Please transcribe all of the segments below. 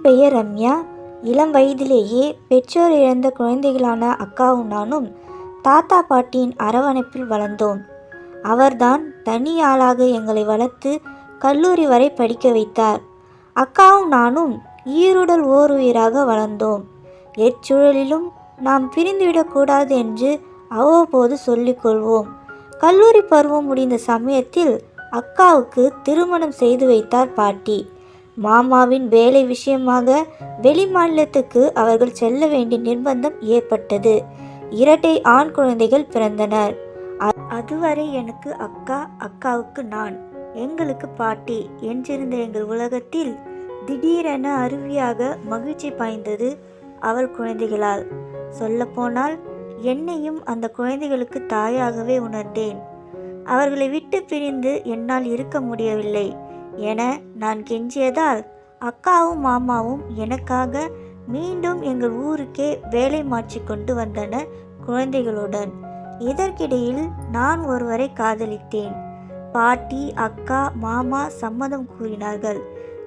பெயர் ரம்யா. இளம் வயதிலேயே பெற்றோர் இழந்த குழந்தைகளான அக்காவும் நானும் தாத்தா பாட்டியின் அரவணைப்பில் வளர்ந்தோம். அவர்தான் தனி ஆளாக எங்களை வளர்த்து கல்லூரி வரை படிக்க வைத்தார். அக்காவும் நானும் ஈருடல் ஓர் உயிராக வளர்ந்தோம். எச்சூழலிலும் நாம் பிரிந்துவிடக்கூடாது என்று அவ்வப்போது சொல்லிக்கொள்வோம் கல்லூரி பருவம் முடிந்த சமயத்தில் அக்காவுக்கு திருமணம் செய்து வைத்தார் பாட்டி. மாமாவின் வேலை விஷயமாக வெளிமாநிலத்துக்கு அவர்கள் செல்ல வேண்டிய நிர்பந்தம் ஏற்பட்டது. இரட்டை ஆண் குழந்தைகள் பிறந்தனர். அதுவரை எனக்கு அக்கா அக்காவுக்கு நான் எங்களுக்கு பாட்டி என்றிருந்த எங்கள் உலகத்தில் திடீரென அருவியாக மகிழ்ச்சி பாய்ந்தது அவள் குழந்தைகளால். சொல்லப்போனால் என்னையும் அந்த குழந்தைகளுக்கு தாயாகவே உணர்ந்தேன். அவர்களை விட்டு பிரிந்து என்னால் இருக்க முடியவில்லை. என நான் கெஞ்சியதால் அக்காவும் மாமாவும் எனக்காக மீண்டும் எங்கள் ஊருக்கே வேலை மாற்றி கொண்டு வந்தனர் குழந்தைகளுடன். இதற்கிடையில் நான் ஒருவரை காதலித்தேன். பாட்டி அக்கா மாமா சம்மதம் கூறினார்கள்.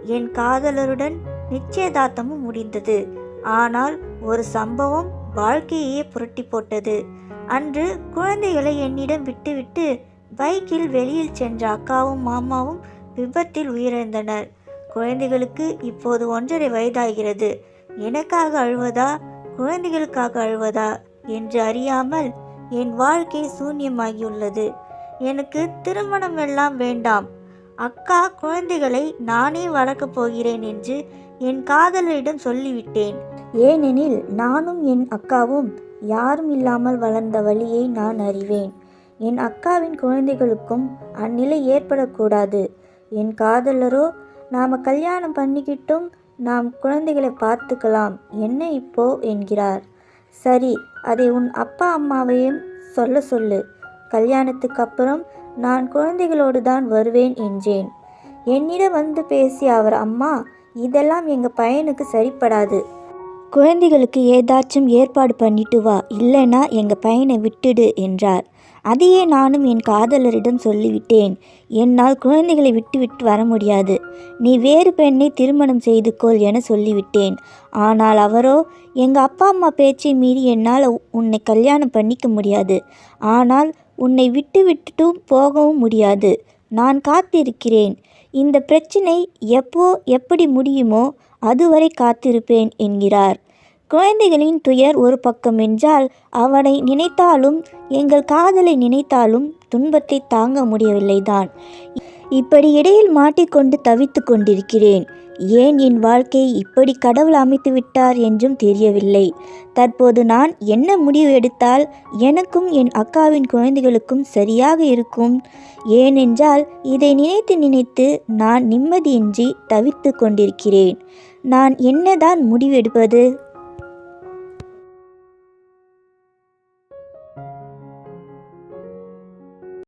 என் காதலருடன் நிச்சயதார்த்தமும் முடிந்தது. ஆனால் ஒரு சம்பவம் வாழ்க்கையே புரட்டி போட்டது. அன்று குழந்தைகளை என்னிடம் விட்டுவிட்டு பைக்கில் வெளியில் சென்ற அக்காவும் மாமாவும் விபத்தில் உயிரிழந்தனர். குழந்தைகளுக்கு இப்போது ஒன்றரை வயதாகிறது. எனக்காக அழுவதா? குழந்தைகளுக்காக அழுவதா? என்று அறியாமல் என் வாழ்க்கை சூன்யமாகியுள்ளது. எனக்கு திருமணம் எல்லாம் வேண்டாம். அக்கா குழந்தைகளை நானே வளர்க்கப் போகிறேன் என்று என் காதலரிடம் சொல்லிவிட்டேன். ஏனெனில் நானும் என் அக்காவும் யாரும் இல்லாமல் வளர்ந்த வழியை நான் அறிவேன். என் அக்காவின் குழந்தைகளுக்கும் அந்நிலை ஏற்படக்கூடாது. என் காதலரோ நாம் கல்யாணம் பண்ணிக்கிட்டும் நாம் குழந்தைகளை பார்த்துக்கலாம் என்ன இப்போ? என்கிறார். சரி அதை உன் அப்பா அம்மாவையும் சொல்ல சொல்லு. கல்யாணத்துக்கு அப்புறம் நான் குழந்தைகளோடு தான் வருவேன் என்றேன். என்னிடம் வந்து பேசிய அவர் அம்மா இதெல்லாம் எங்கள் பையனுக்கு சரிப்படாது. குழந்தைகளுக்கு ஏதாச்சும் ஏற்பாடு பண்ணிட்டு வா இல்லைன்னா எங்கள் பையனை விட்டுடு என்றார். அதையே நானும் என் காதலரிடம் சொல்லிவிட்டேன். என்னால் குழந்தைகளை விட்டுவிட்டு வர முடியாது. நீ வேறு பெண்ணை திருமணம் செய்து கொள் என சொல்லிவிட்டேன். ஆனால் அவரோ எங்கள் அப்பா அம்மா பேச்சை மீறி என்னால் உன்னை கல்யாணம் பண்ணிக்க முடியாது. ஆனால் உன்னை விட்டு விட்டுட்டும் போகவும் முடியாது. நான் காத்திருக்கிறேன். இந்த பிரச்சனை எப்போ எப்படி முடியுமோ அதுவரை காத்திருப்பேன் என்கிறார். குழந்தைகளின் துயர் ஒரு பக்கம் என்றால் அவனை நினைத்தாலும் எங்கள் காதலை நினைத்தாலும் துன்பத்தை தாங்க முடியவில்லைதான். இப்படி இடையில் மாட்டிக்கொண்டு தவித்து கொண்டிருக்கிறேன். ஏன் என் வாழ்க்கையை இப்படி கடவுள் அமைத்து விட்டார் என்றும் தெரியவில்லை. தற்போது நான் என்ன முடிவு எடுத்தால் எனக்கும் என் அக்காவின் குழந்தைகளுக்கும் சரியாக இருக்கும். ஏனென்றால் இதை நினைத்து நினைத்து நான் நிம்மதியின்றி தவித்து கொண்டிருக்கிறேன். நான் என்னதான் முடிவெடுப்பது